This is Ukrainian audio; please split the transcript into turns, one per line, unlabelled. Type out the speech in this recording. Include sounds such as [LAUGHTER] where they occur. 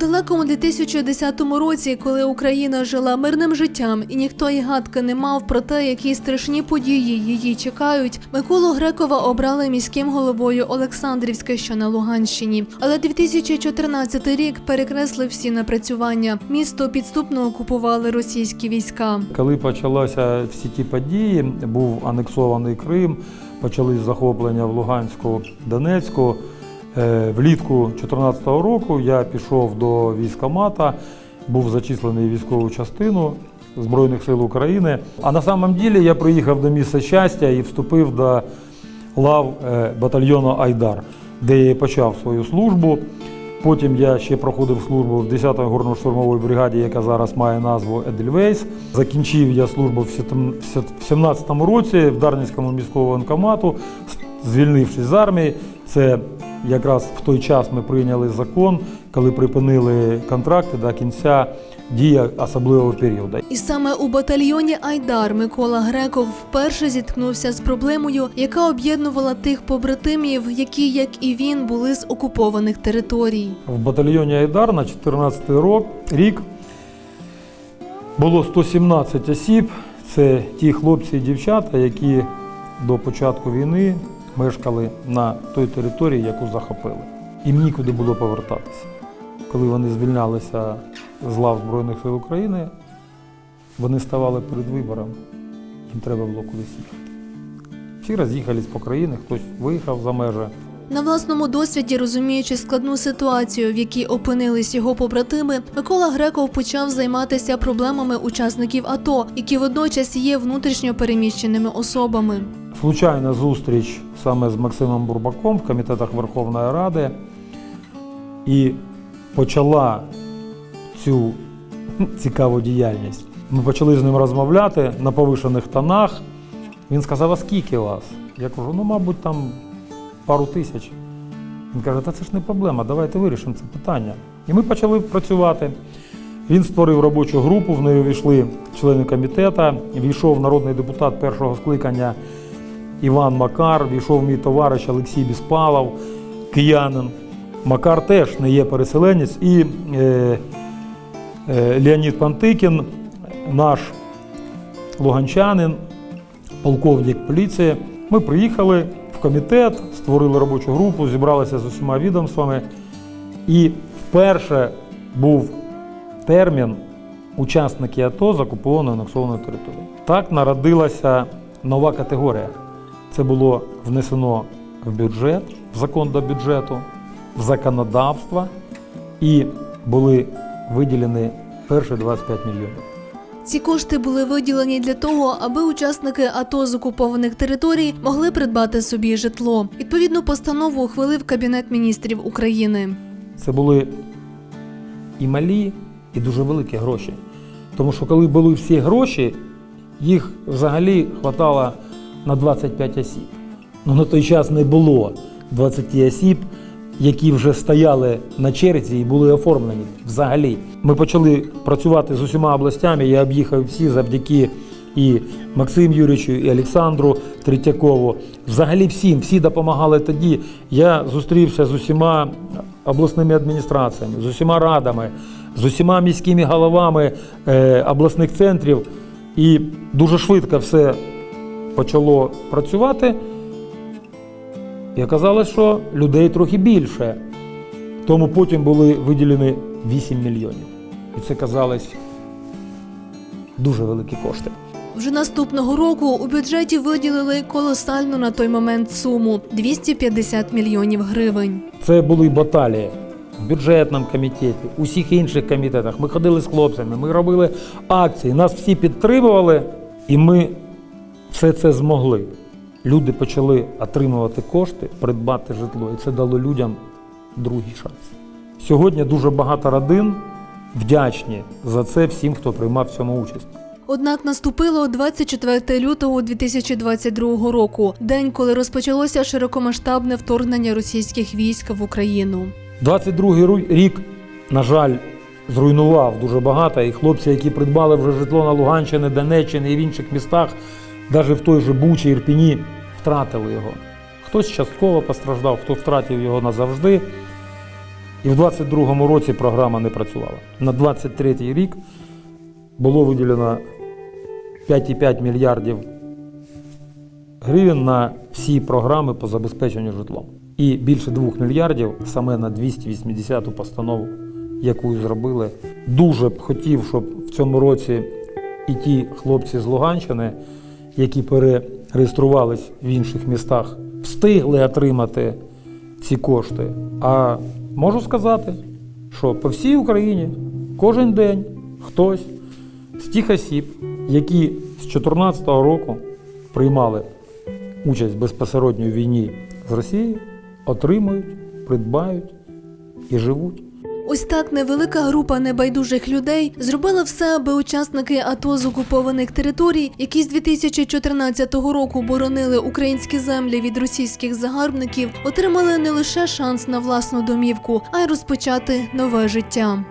далекому 2010 році, коли Україна жила мирним життям, і ніхто й гадки не мав про те, які страшні події її чекають, Миколу Грекова обрали міським головою Олександрівська, що на Луганщині. Але 2014 рік перекреслив всі напрацювання. Місто підступно окупували російські війська.
Коли почалися всі ті події, був анексований Крим, почались захоплення в Луганську, Донецьку. Е, Влітку 2014 року я пішов до військкомата, був зачислений військову частину Збройних сил України. А на самом ділі я приїхав до місця щастя і вступив до лав е, батальйону Айдар, де я почав свою службу. Потім я ще проходив службу в 10-й горно-штурмовій бригаді, яка зараз має назву Едельвейс. Закінчив я службу в 17-му році в Дарницькому міському воєнкомату, звільнившись з армії. Це якраз в той час ми прийняли закон, коли припинили контракти до кінця дії особливого періоду.
І саме у батальйоні Айдар Микола Греков вперше зіткнувся з проблемою, яка об'єднувала тих побратимів, які, як і він, були з окупованих територій.
В батальйоні Айдар на 14 рок, рік було 117 осіб. Це ті хлопці і дівчата, які до початку війни мешкали на той території, яку захопили. Їм нікуди було повертатися. Коли вони звільнялися з лав Збройних сил України, вони ставали перед вибором. Їм треба було кудись їхати. Всі роз'їхались по країні, хтось виїхав за межі.
На власному досвіді, розуміючи складну ситуацію, в якій опинились його побратими, Микола Греков почав займатися проблемами учасників АТО, які водночас є внутрішньо переміщеними особами.
Случайна зустріч саме з Максимом Бурбаком в комітетах Верховної Ради і почала цю [LAUGHS] цікаву діяльність. Ми почали з ним розмовляти на повишених тонах. Він сказав, а скільки вас? Я кажу, ну, мабуть, там пару тисяч. Він каже, та це ж не проблема, давайте вирішимо це питання. І ми почали працювати. Він створив робочу групу, в неї війшли члени комітету, війшов народний депутат першого скликання Іван Макар, війшов мій товариш Олексій Біспалов, киянин. Макар теж не є переселенець. І е, е, Леонід Пантикін, наш луганчанин, полковник поліції. Ми приїхали в комітет, створили робочу групу, зібралися з усіма відомствами. І вперше був термін учасники АТО з окупованої анексованої території. Так народилася нова категорія. Це було внесено в бюджет, в закон до бюджету, в законодавство і були виділені перші 25 мільйонів.
Ці кошти були виділені для того, аби учасники АТО з окупованих територій могли придбати собі житло. Відповідну постанову ухвалив Кабінет міністрів України.
Це були і малі, і дуже великі гроші. Тому що коли були всі гроші, їх взагалі хватало на 25 осіб. Ну на той час не було 20 осіб, які вже стояли на черзі і були оформлені взагалі. Ми почали працювати з усіма областями. Я об'їхав всі завдяки і Максиму Юрійовичу, і Олександру Третьякову. Взагалі всім, всі допомагали тоді. Я зустрівся з усіма обласними адміністраціями, з усіма радами, з усіма міськими головами е, обласних центрів. І дуже швидко все почало працювати. І оказалось, що людей трохи більше. Тому потім були виділені 8 мільйонів. І це казалось дуже великі кошти.
Вже наступного року у бюджеті виділили колосальну на той момент суму 250 мільйонів гривень.
Це були баталії в бюджетному комітеті, у всіх інших комітетах. Ми ходили з хлопцями, ми робили акції, нас всі підтримували, і ми все це змогли. Люди почали отримувати кошти, придбати житло, і це дало людям другий шанс. Сьогодні дуже багато родин вдячні за це всім, хто приймав в цьому участь.
Однак наступило 24 лютого 2022 року, день, коли розпочалося широкомасштабне вторгнення російських військ в Україну.
22-й рік, на жаль, зруйнував дуже багато, і хлопці, які придбали вже житло на Луганщині, Донеччині і в інших містах, навіть в той же Бучі, Ірпіні, втратили його. Хтось частково постраждав, хто втратив його назавжди. І в 22-му році програма не працювала. На 23-й рік було виділено 5,5 мільярдів гривень на всі програми по забезпеченню житлом. І більше 2 мільярдів саме на 280-ту постанову, яку зробили. Дуже б хотів, щоб в цьому році і ті хлопці з Луганщини, які перереєструвались в інших містах, встигли отримати ці кошти. А можу сказати, що по всій Україні кожен день хтось з тих осіб, які з 2014 року приймали участь в безпосередньо війні з Росією, отримують, придбають і живуть.
Ось так невелика група небайдужих людей зробила все, аби учасники АТО з окупованих територій, які з 2014 року боронили українські землі від російських загарбників, отримали не лише шанс на власну домівку, а й розпочати нове життя.